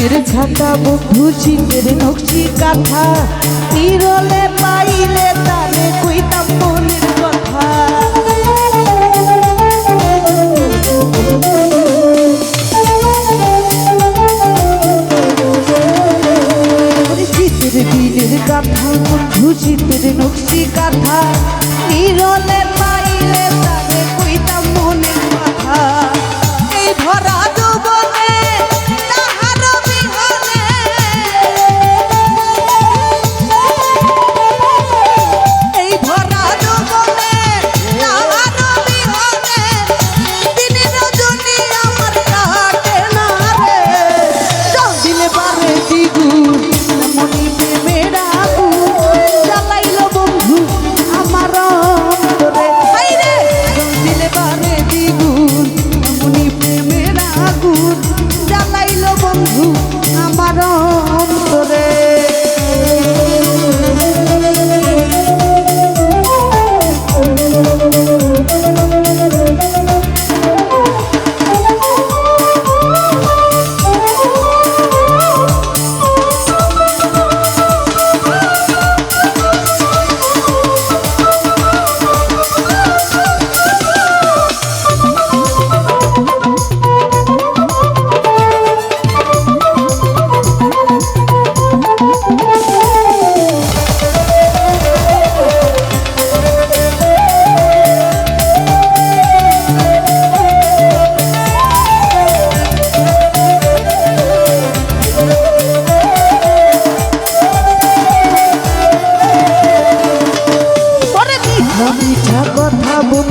শীতের ছাতা বন্ধু শীতের নকশি কাঁথা। তিরলে পাইলে তারে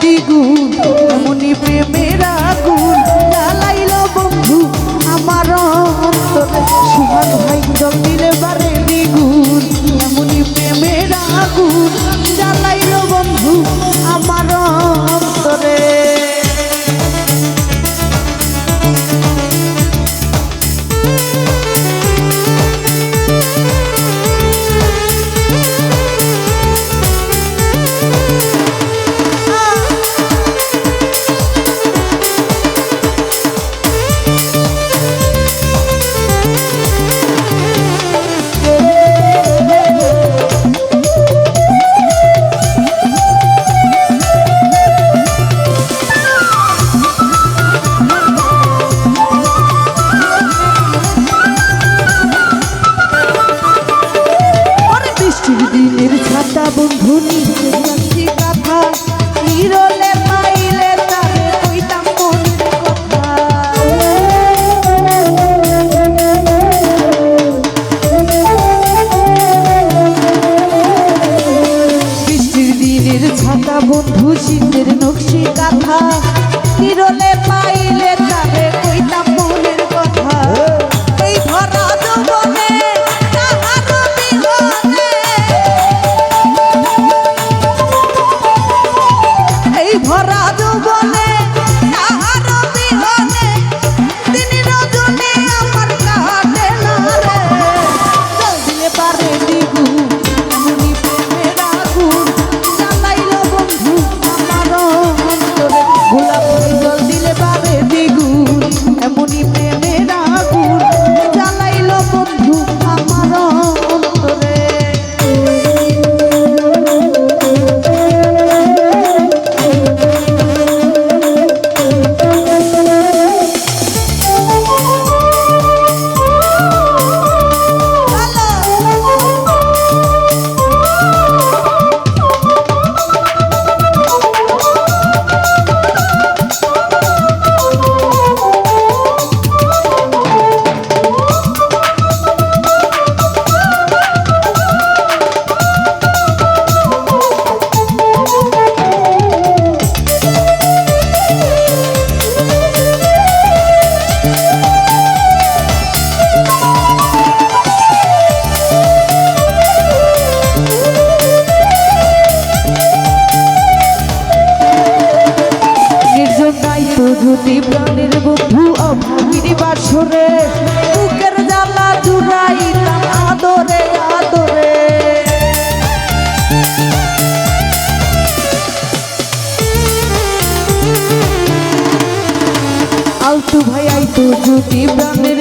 দ্বিগুণ মনি প্রেমে বন্ধু প্রাণীর বন্ধু অভাবীর বাসরে। বুকের জ্বালা জুড়াইলাম আদরে আদরে। আলতু ভাই, আইতু যদি প্রাণী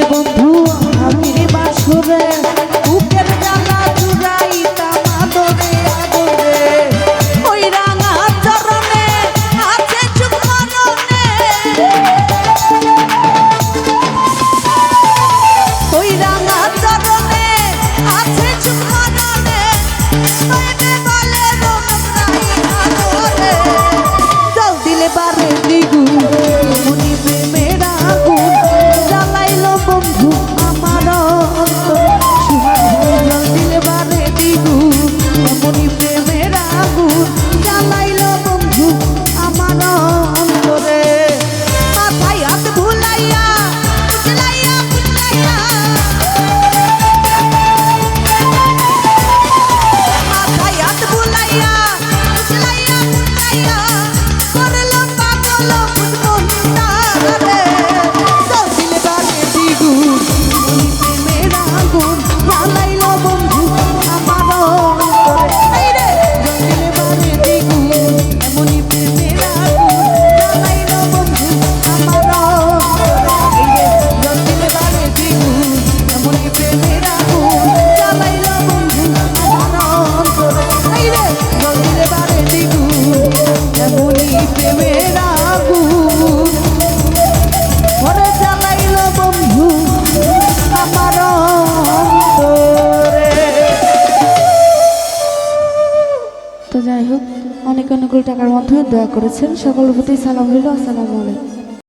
টাকার মাধ্যমে দয়া করেছেন সকল প্রতি সালাম হইল আসসালামু আলাইকুম।